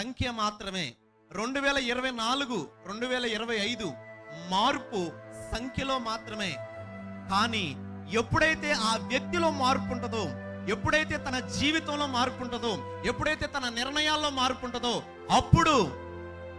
సంఖ్య మాత్రమే. రెండు వేల ఇరవై నాలుగు రెండు వేల ఇరవై ఐదు మార్పు సంఖ్యలో మాత్రమే. కానీ ఎప్పుడైతే ఆ వ్యక్తిలో మార్పు ఉంటుందో ఎప్పుడైతే తన జీవితంలో మార్పు ఉంటుందో ఎప్పుడైతే తన నిర్ణయాల్లో మార్పు ఉంటుందో అప్పుడు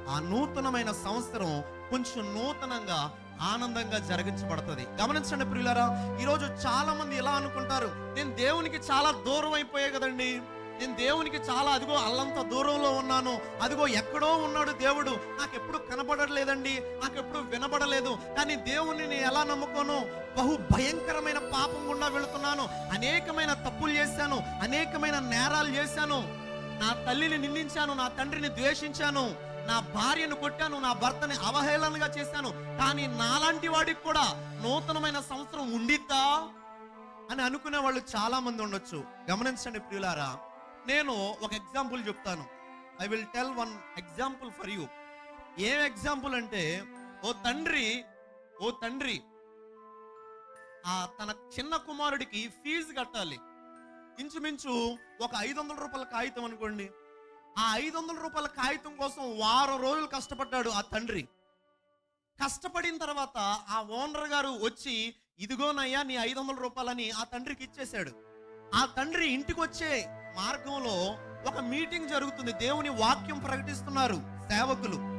ఆ నూతనమైన సంవత్సరం కొంచెం నూతనంగా ఆనందంగా జరిగించబడుతుంది. గమనించండి ప్రియులరా ఈరోజు చాలా మంది ఎలా అనుకుంటారు? నేను దేవునికి చాలా దూరం అయిపోయాయి కదండి. నేను దేవునికి చాలా అదిగో అల్లంత దూరంలో ఉన్నాను. అదిగో ఎక్కడో ఉన్నాడు దేవుడు. నాకు ఎప్పుడు కనబడలేదండి. నాకు ఎప్పుడు వినబడలేదు. కానీ దేవుణ్ణి నేను ఎలా నమ్ముకోను? బహు భయంకరమైన పాపం గుండా వెళుతున్నాను. అనేకమైన తప్పులు చేశాను. అనేకమైన నేరాలు చేశాను. నా తల్లిని నిందించాను. నా తండ్రిని ద్వేషించాను. నా భార్యను కొట్టాను. నా భర్తని అవహేళనగా చేశాను. కానీ నాలాంటి వాడికి కూడా నూతనమైన సంవత్సరం ఉండిద్దా? అని అనుకునే వాళ్ళు చాలా మంది ఉండొచ్చు. గమనించండి ప్రియులారా. నేను ఒక ఎగ్జాంపుల్ చెప్తాను. I will tell one example for you ఏం ఎగ్జాంపుల్ అంటే ఓ తండ్రి ఓ తండ్రి ఆ తన చిన్న కుమారుడికి ఫీజు కట్టాలి. ఇంచుమించు ఒక ఐదు వందల రూపాయల కాగితం అనుకోండి. ఆ ఐదు వందల రూపాయల కాగితం కోసం వారం రోజులు కష్టపడ్డాడు ఆ తండ్రి. కష్టపడిన తర్వాత ఆ ఓనర్ గారు వచ్చి ఇదిగోనయ్యా నీ ఐదు వందల రూపాయలని ఆ తండ్రికి ఇచ్చేశాడు. ఆ తండ్రి ఇంటికి వచ్చే మార్గంలో ఒక మీటింగ్ జరుగుతుంది. దేవుని వాక్యం ప్రకటిస్తున్నారు సేవకులు.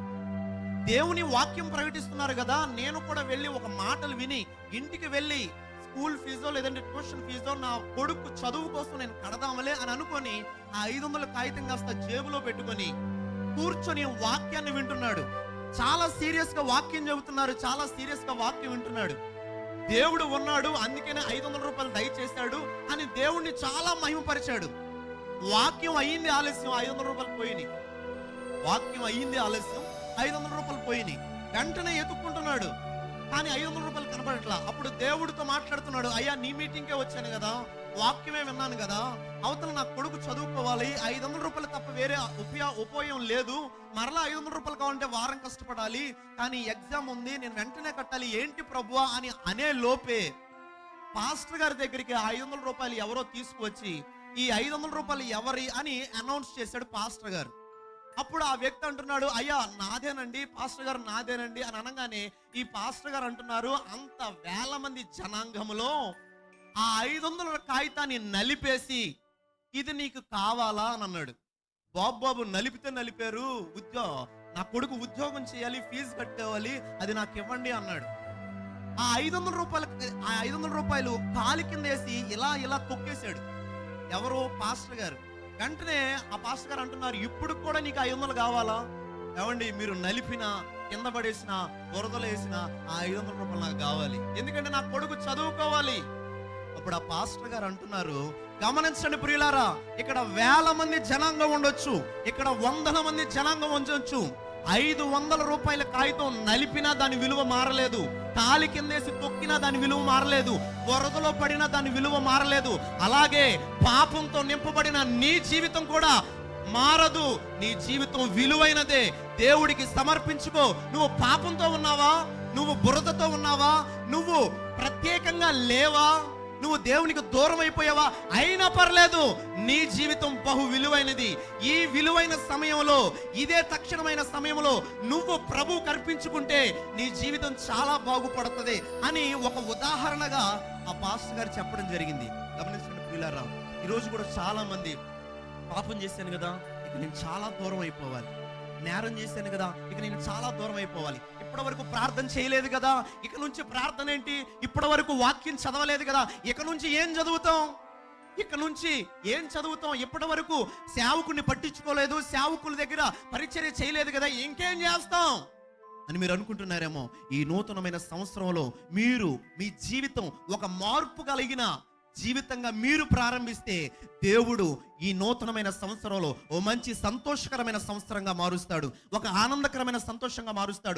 దేవుని వాక్యం ప్రకటిస్తున్నారు కదా నేను కూడా వెళ్ళి ఒక మాటలు విని ఇంటికి వెళ్ళి స్కూల్ ఫీజో లేదంటే ట్యూషన్ ఫీజో నా కొడుకు చదువు కోసం నేను కడదామలే అని అనుకొని ఆ ఐదు వందల కాగితం కాస్త జేబులో పెట్టుకొని కూర్చొని వాక్యాన్ని వింటున్నాడు. చాలా సీరియస్గా వాక్యం చెబుతున్నారు చాలా సీరియస్గా వాక్యం వింటున్నాడు. దేవుడు ఉన్నాడు అందుకనే ఐదు వందల రూపాయలు దయచేశాడు అని దేవుణ్ణి చాలా మహిమపరిచాడు. వాక్యం అయ్యింది ఆలస్యం ఐదు వందల రూపాయలు పోయినాయి. వాక్యం అయ్యింది ఆలస్యం ఐదు వందల రూపాయలు పోయినాయి. వెంటనే ఎత్తుక్కుంటున్నాడు. కానీ ఐదు వందల రూపాయలు కనపడట్లా అప్పుడు దేవుడితో మాట్లాడుతున్నాడు అయ్యా నీ మీటింగ్కే వచ్చాను కదా. వాక్యమే విన్నాను కదా. అవతల నా కొడుకు చదువుకోవాలి. ఐదు వందల రూపాయలు తప్ప వేరే ఉపయో ఉపయోగం లేదు. మరలా ఐదు వందల రూపాయలు కావాలంటే వారం కష్టపడాలి. కానీ ఎగ్జామ్ ఉంది. నేను వెంటనే కట్టాలి. ఏంటి ప్రభువా? అని అనే లోపే పాస్టర్ గారి దగ్గరికి ఐదు వందల రూపాయలు ఎవరో తీసుకువచ్చి ఈ ఐదు వందల రూపాయలు ఎవరి అని అనౌన్స్ చేశాడు పాస్టర్ గారు. అప్పుడు ఆ వ్యక్తి అంటున్నాడు అయ్యా నాదేనండి పాస్టర్ గారు నాదేనండి అని అనగానే ఈ పాస్టర్ గారు అంటున్నారు అంత వేల మంది జనాంగములో ఆ ఐదు వందల కాగితాన్ని నలిపేసి ఇది నీకు కావాలా అని అన్నాడు. బాబు బాబు నలిపితే నలిపారు. ఉద్యోగం నా కొడుకు ఉద్యోగం చేయాలి ఫీజు కట్టుకోవాలి అది నాకు ఇవ్వండి అన్నాడు. ఆ ఐదు వందల రూపాయలు ఆ ఐదు వందల రూపాయలు కాలి కింద వేసి ఇలా ఇలా తొక్కేశాడు. ఎవరో పాస్టర్ గారు. వెంటనే ఆ పాస్టర్ గారు అంటున్నారు ఇప్పుడు కూడా నీకు ఐదు వందలు కావాలా? ఏమండి మీరు నలిపిన కింద పడేసిన బురదలు వేసిన ఆ ఐదు వందల రూపాయలు నాకు కావాలి. ఎందుకంటే నా కొడుకు చదువుకోవాలి. అప్పుడు ఆ పాస్టర్ గారు అంటున్నారు గమనించండి ప్రియులారా ఇక్కడ వేల మంది జనాంగం ఉండొచ్చు ఇక్కడ వందల మంది జనాంగం ఉండొచ్చు ఐదు వందల రూపాయల కాగితం నలిపినా దాని విలువ మారలేదు. తాలి కిందేసి తొక్కినా దాని విలువ మారలేదు. వరదలో పడినా దాని విలువ మారలేదు. అలాగే పాపంతో నింపబడిన నీ జీవితం కూడా మారదు. నీ జీవితం విలువైనదే. దేవుడికి సమర్పించుకో. నువ్వు పాపంతో ఉన్నావా? నువ్వు బురదతో ఉన్నావా? నువ్వు ప్రత్యేకంగా లేవా? నువ్వు దేవునికి దూరం అయిపోయావా? అయినా పర్లేదు. నీ జీవితం బహు విలువైనది. ఈ విలువైన సమయంలో ఇదే తక్షణమైన సమయంలో నువ్వు ప్రభు కర్పించుకుంటే నీ జీవితం చాలా బాగుపడుతుంది అని ఒక ఉదాహరణగా ఆ పాస్టర్ గారు చెప్పడం జరిగింది. గమనించండి ప్రియులారా ఈరోజు కూడా చాలా మంది పాపం చేశాను కదా ఇక నేను చాలా దూరం అయిపోవాలి. నేరం చేశాను కదా ఇక నేను చాలా దూరం అయిపోవాలి. ఇప్పటి వరకు ప్రార్థన చేయలేదు కదా ఇక నుంచి ప్రార్థన ఏంటి? ఇప్పటి వరకు వాక్యం చదవలేదు కదా ఇక నుంచి ఏం చదువుతాం? ఇక నుంచి ఏం చదువుతాం? ఇప్పటి వరకు సేవకుని పట్టించుకోలేదు సేవకుల దగ్గర పరిచర్య చేయలేదు కదా ఇంకేం చేస్తాం? అని మీరు అనుకుంటున్నారేమో ఈ నూతనమైన సంవత్సరంలో మీరు మీ జీవితం ఒక మార్పు కలిగిన జీవితంగా మీరు ప్రారంభిస్తే దేవుడు ఈ నూతనమైన సంవత్సరంలో ఓ మంచి సంతోషకరమైన సంవత్సరంగా మారుస్తాడు. ఒక ఆనందకరమైన సంతోషంగా మారుస్తాడు.